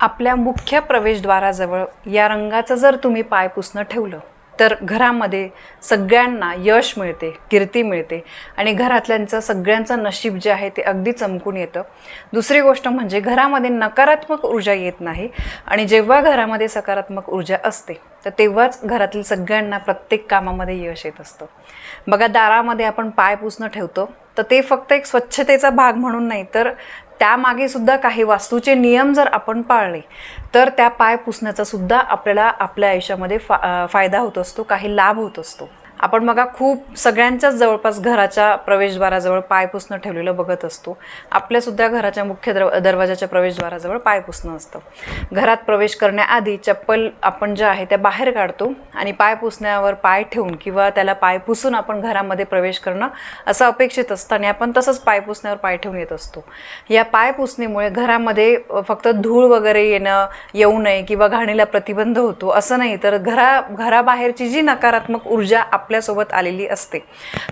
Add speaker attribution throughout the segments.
Speaker 1: आपल्या मुख्य प्रवेशद्वाराजवळ या रंगाचं जर तुम्ही पाय पुसणं ठेवलं तर घरामध्ये सगळ्यांना यश मिळते कीर्ती मिळते आणि घरातल्यांचं सगळ्यांचं नशीब जे आहे ते अगदी चमकून येतं. दुसरी गोष्ट म्हणजे घरामध्ये नकारात्मक ऊर्जा येत नाही आणि जेव्हा घरामध्ये सकारात्मक ऊर्जा असते तर तेव्हाच घरातील सगळ्यांना प्रत्येक कामामध्ये यश येत असतं. बघा दारामध्ये आपण पाय पुसणं ठेवतो तर ते फक्त एक स्वच्छतेचा भाग म्हणून नाही तर त्यामागे सुद्धा काही वास्तूचे नियम जर आपण पाळले तर त्या पाय पुसण्याचा सुद्धा आपल्याला आपल्या आयुष्यामध्ये फा फायदा होत असतो काही लाभ होत असतो. आपण बघा खूप सगळ्यांच्याच जवळपास घराच्या प्रवेशद्वाराजवळ पाय पुसणं ठेवलेलं बघत असतो. आपल्यासुद्धा घराच्या मुख्य दर दरवाजाच्या प्रवेशद्वाराजवळ पाय पुसणं असतं. घरात प्रवेश करण्याआधी चप्पल आपण ज्या आहे त्या बाहेर काढतो आणि पाय पुसण्यावर पाय ठेवून किंवा त्याला पाय पुसून आपण घरामध्ये प्रवेश करणं असं अपेक्षित असतं आणि आपण तसंच पाय पुसण्यावर पाय ठेवून येत असतो. या पाय पुसणीमुळे घरामध्ये फक्त धूळ वगैरे येणं येऊ नये किंवा घाणीला प्रतिबंध होतो असं नाही तर घरा घराबाहेरची जी नकारात्मक ऊर्जा आपल्यासोबत आलेली असते.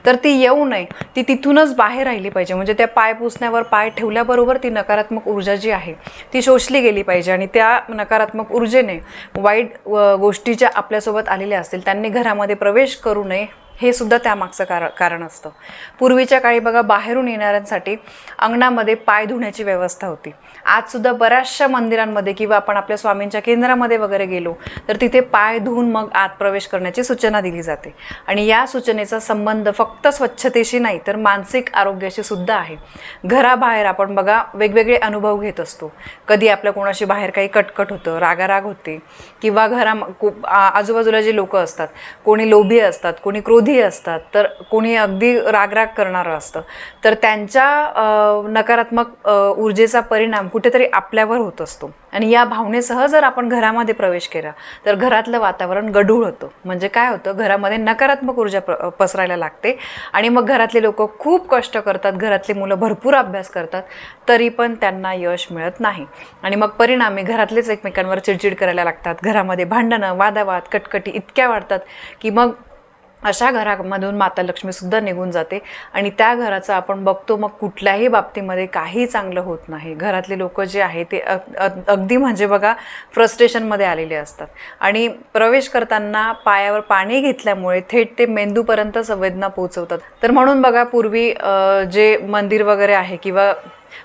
Speaker 1: तर ती येऊ नये. ती तिथूनच बाहेर राहिली पाहिजे. म्हणजे त्या पाय पुसण्यावर पाय ठेवल्याबरोबर ती नकारात्मक ऊर्जा जी आहे ती शोषली गेली पाहिजे. आणि त्या नकारात्मक ऊर्जेने वाईट गोष्टी ज्या आपल्यासोबत आलेल्या असतील त्यांनी घरामध्ये प्रवेश करू नये. हे सुद्धा त्यामागचं कार कारण असतं. पूर्वीच्या काळी बघा बाहेरून येणाऱ्यांसाठी अंगणामध्ये पाय धुण्याची व्यवस्था होती. आजसुद्धा बऱ्याचशा मंदिरांमध्ये किंवा आपण आपल्या स्वामींच्या केंद्रामध्ये वगैरे गेलो तर तिथे पाय धुवून मग आत प्रवेश करण्याची सूचना दिली जाते. आणि या सूचनेचा संबंध फक्त स्वच्छतेशी नाही तर मानसिक आरोग्याशी सुद्धा आहे. घराबाहेर आपण बघा वेगवेगळे अनुभव घेत असतो. कधी आपल्या कोणाशी बाहेर काही कटकट होतं रागाराग होते किंवा घरा आजूबाजूला जे लोक असतात कोणी लोभी असतात कोणी क्रोध असतात तर कोणी अगदी रागराग करणारं असतं. तर त्यांच्या नकारात्मक ऊर्जेचा परिणाम कुठेतरी आपल्यावर होत असतो. आणि या भावनेसह जर आपण घरामध्ये प्रवेश केला तर घरातलं वातावरण गढूळ होतं. म्हणजे काय होतं? घरामध्ये नकारात्मक ऊर्जा पसरायला लागते. आणि मग घरातले लोक खूप कष्ट करतात घरातली मुलं भरपूर अभ्यास करतात तरी पण त्यांना यश मिळत नाही. आणि मग परिणामी घरातलेच एकमेकांवर चिडचिड करायला लागतात. घरामध्ये भांडणं वादावाद कटकटी इतक्या वाढतात की मग अशा घरामधून माता लक्ष्मीसुद्धा निघून जाते. आणि त्या घराचं आपण बघतो मग कुठल्याही बाबतीमध्ये काही चांगलं होत नाही. घरातले लोक जे आहे ते अग- अगदी म्हणजे बघा फ्रस्ट्रेशनमध्ये आलेले असतात. आणि प्रवेश करताना पायावर पाणी घेतल्यामुळे थेट ते मेंदूपर्यंत संवेदना पोचवतात तर म्हणून बघा पूर्वी जे मंदिर वगैरे आहे किंवा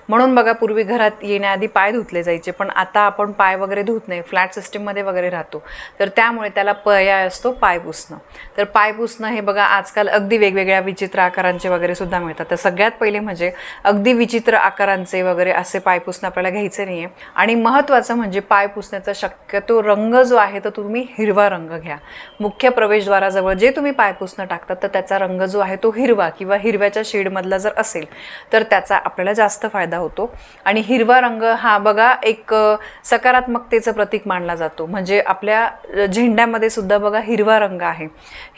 Speaker 1: म्हणून बघा पूर्वी घरात येण्याआधी पाय धुतले जायचे पण आता आपण पाय वगैरे धुत नाही. फ्लॅट सिस्टीममध्ये वगैरे राहतो. तर त्यामुळे त्याला पर्याय असतो पाय पुसणं. तर पाय पुसणं हे बघा आजकाल अगदी वेगवेगळ्या विचित्र आकारांचे वगैरे सुद्धा मिळतात. तर सगळ्यात पहिले म्हणजे अगदी विचित्र आकारांचे वगैरे असे पाय पुसणं आपल्याला घ्यायचे नाही आहे आणि महत्त्वाचं म्हणजे पाय पुसण्याचा शक्यतो रंग जो आहे तर तुम्ही हिरवा रंग घ्या. मुख्य प्रवेशद्वाराजवळ जे तुम्ही पाय पुसणं टाकतात तर त्याचा रंग जो आहे तो हिरवा किंवा हिरव्याच्या शेडमधला जर असेल तर त्याचा आपल्याला जास्त फायदा फायदा होतो. आणि हिरवा रंग हा बघा एक सकारात्मकतेचं प्रतीक मानला जातो. म्हणजे आपल्या झेंड्यामध्ये सुद्धा बघा हिरवा रंग आहे.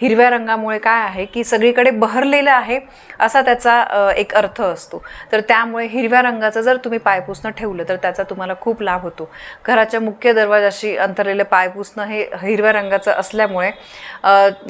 Speaker 1: हिरव्या रंगामुळे काय आहे की सगळीकडे बहरलेलं आहे असा त्याचा एक अर्थ असतो. तर त्यामुळे हिरव्या रंगाचं जर तुम्ही पायपुसणं ठेवलं तर त्याचा तुम्हाला खूप लाभ होतो. घराच्या मुख्य दरवाजाशी अंतरलेलं पाय पुसणं हे हिरव्या रंगाचं असल्यामुळे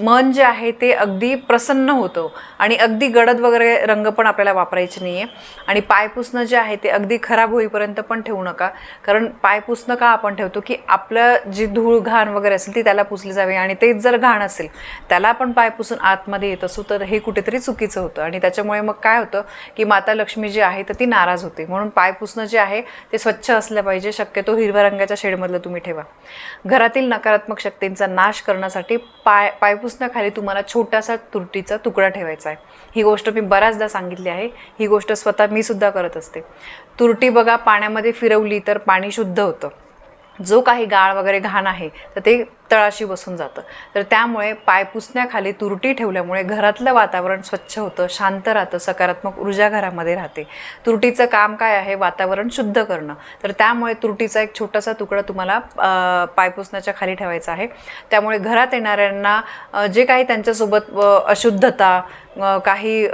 Speaker 1: मन जे आहे ते अगदी प्रसन्न होतं. आणि अगदी गडद वगैरे रंग पण आपल्याला वापरायचे नाही आहे आणि पाय पुसणं जे आहे ते अगदी खराब होईपर्यंत पण ठेवू नका. कारण पाय पुसणं का आपण ठेवतो? की आपलं जी धूळ घाण वगैरे असेल ती त्याला पुसली जावी आणि तेच जर घाण असेल त्याला आपण पाय पुसून आतमध्ये येत असू तर हे कुठेतरी चुकीचं होतं. आणि त्याच्यामुळे मग काय होतं की माता लक्ष्मी जी आहे तर ती नाराज होते. म्हणून पाय पुसणं जे आहे ते स्वच्छ असलं पाहिजे. शक्यतो हिरव्या रंगाच्या शेडमधलं तुम्ही ठेवा. घरातील नकारात्मक शक्तींचा नाश करण्यासाठी पाय पाय पुसण्याखाली तुम्हाला छोटासा तुरटीचा तुकडा ठेवायचा आहे. ही गोष्ट मी बऱ्याचदा सांगितली आहे. ही गोष्ट स्वतः मी सुद्धा करत असते. तुरटी बघा पाण्यामध्ये फिरवली तर पाणी शुद्ध होतं. जो काही गाळ वगैरे घाण आहे तर ते तळाशी बसून जातं. तर त्यामुळे पाय पुसण्याखाली तुरटी ठेवल्यामुळे घरातलं वातावरण स्वच्छ होतं शांत राहतं सकारात्मक ऊर्जा घरामध्ये राहते. तुरटीचं काम काय आहे? वातावरण शुद्ध करणं. तर त्यामुळे तुरटीचा एक छोटासा तुकडा तुम्हाला पाय पुसण्याच्या खाली ठेवायचा आहे. त्यामुळे घरात येणाऱ्यांना जे काही त्यांच्यासोबत अशुद्धता काही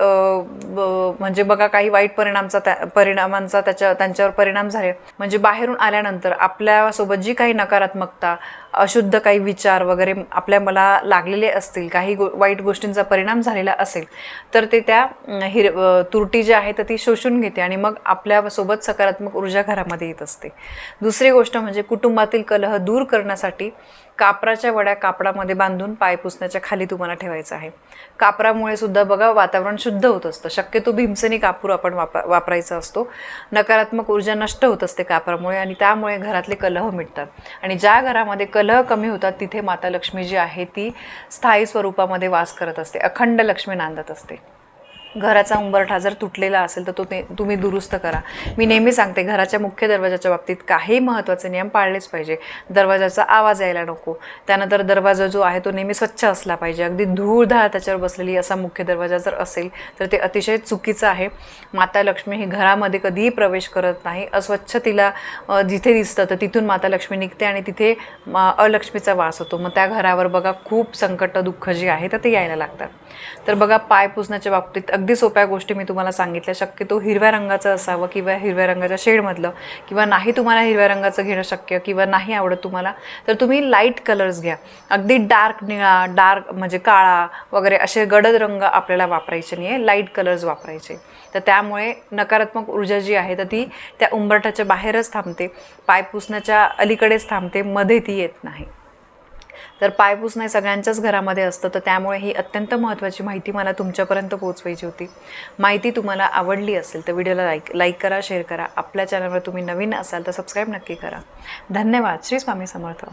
Speaker 1: म्हणजे बघा काही वाईट परिणामचा त्या परिणामांचा त्याच्या त्यांच्यावर परिणाम झाले. म्हणजे बाहेरून आल्यानंतर आपल्यासोबत जी काही नकारात्मकता अशुद्ध काही विचार वगैरे आपल्या मला लागलेले असतील काही गो वाईट गोष्टींचा परिणाम झालेला असेल तर ते त्या हिर तुरटी जी आहे तर ती शोषून घेते आणि मग आपल्यासोबत सकारात्मक ऊर्जा घरामध्ये येत असते. दुसरी गोष्ट म्हणजे कुटुंबातील कलह दूर करण्यासाठी कापराच्या वड्या कापडामध्ये बांधून पाय पुसण्याच्या खाली तुम्हाला ठेवायचं आहे. कापरामुळे सुद्धा बघा वातावरण शुद्ध होत असतं. शक्यतो भीमसेनी कापूर आपण वापर वापरायचा असतो. नकारात्मक ऊर्जा नष्ट होत असते कापरामुळे आणि त्यामुळे घरातले कलह मिटतात. आणि ज्या घरामध्ये कलह कमी होतात तिथे माता लक्ष्मी जी आहे ती स्थायी स्वरूपामध्ये वास करत असते. अखंड लक्ष्मी नांदत असते. घराचा उंबरठा जर तुटलेला असेल तर तो ते तुम्ही दुरुस्त करा. मी नेहमी सांगते घराच्या मुख्य दरवाजाच्या बाबतीत काही महत्त्वाचे नियम पाळलेच पाहिजे. दरवाजाचा आवाज यायला नको. त्यानंतर दरवाजा जो आहे तो नेहमी स्वच्छ असला पाहिजे. अगदी धूळधाळ त्याच्यावर बसलेली असा मुख्य दरवाजा जर असेल तर ते अतिशय चुकीचं आहे. माता लक्ष्मी ही घरामध्ये कधीही प्रवेश करत नाही. अस्वच्छ तिला जिथे दिसतं तर तिथून माता लक्ष्मी निघते आणि तिथे अलक्ष्मीचा वास होतो. मग त्या घरावर बघा खूप संकट दुःख जे आहे तर ते यायला लागतात. तर बघा पाय पुसण्याच्या बाबतीत अगदी अगदी सोप्या गोष्टी मी तुम्हाला सांगितल्या. शक्यतो हिरव्या रंगाचं असावं किंवा हिरव्या रंगाच्या शेडमधलं किंवा नाही तुम्हाला हिरव्या रंगाचं घेणं शक्य किंवा नाही आवडत तुम्हाला तर तुम्ही लाइट कलर्स घ्या. अगदी डार्क निळा डार्क म्हणजे काळा वगैरे असे गडद रंग आपल्याला वापरायचे नाही आहे लाइट कलर्स वापरायचे. तर त्यामुळे नकारात्मक ऊर्जा जी आहे तर ती त्या उंबरठ्याच्या बाहेरच थांबते. पाय पुसण्याच्या अलीकडेच थांबते मध्ये ती येत नाही. तर पाय पुसणं हे सगळ्यांच्याच घरामध्ये असतं तर त्यामुळे ही अत्यंत महत्त्वाची माहिती मला तुमच्यापर्यंत पोहोचवायची होती. माहिती तुम्हाला आवडली असेल तर व्हिडिओला लाईक लाईक करा शेअर करा. आपल्या चॅनलवर तुम्ही नवीन असाल तर सबस्क्राईब नक्की करा. धन्यवाद. श्री स्वामी समर्थ.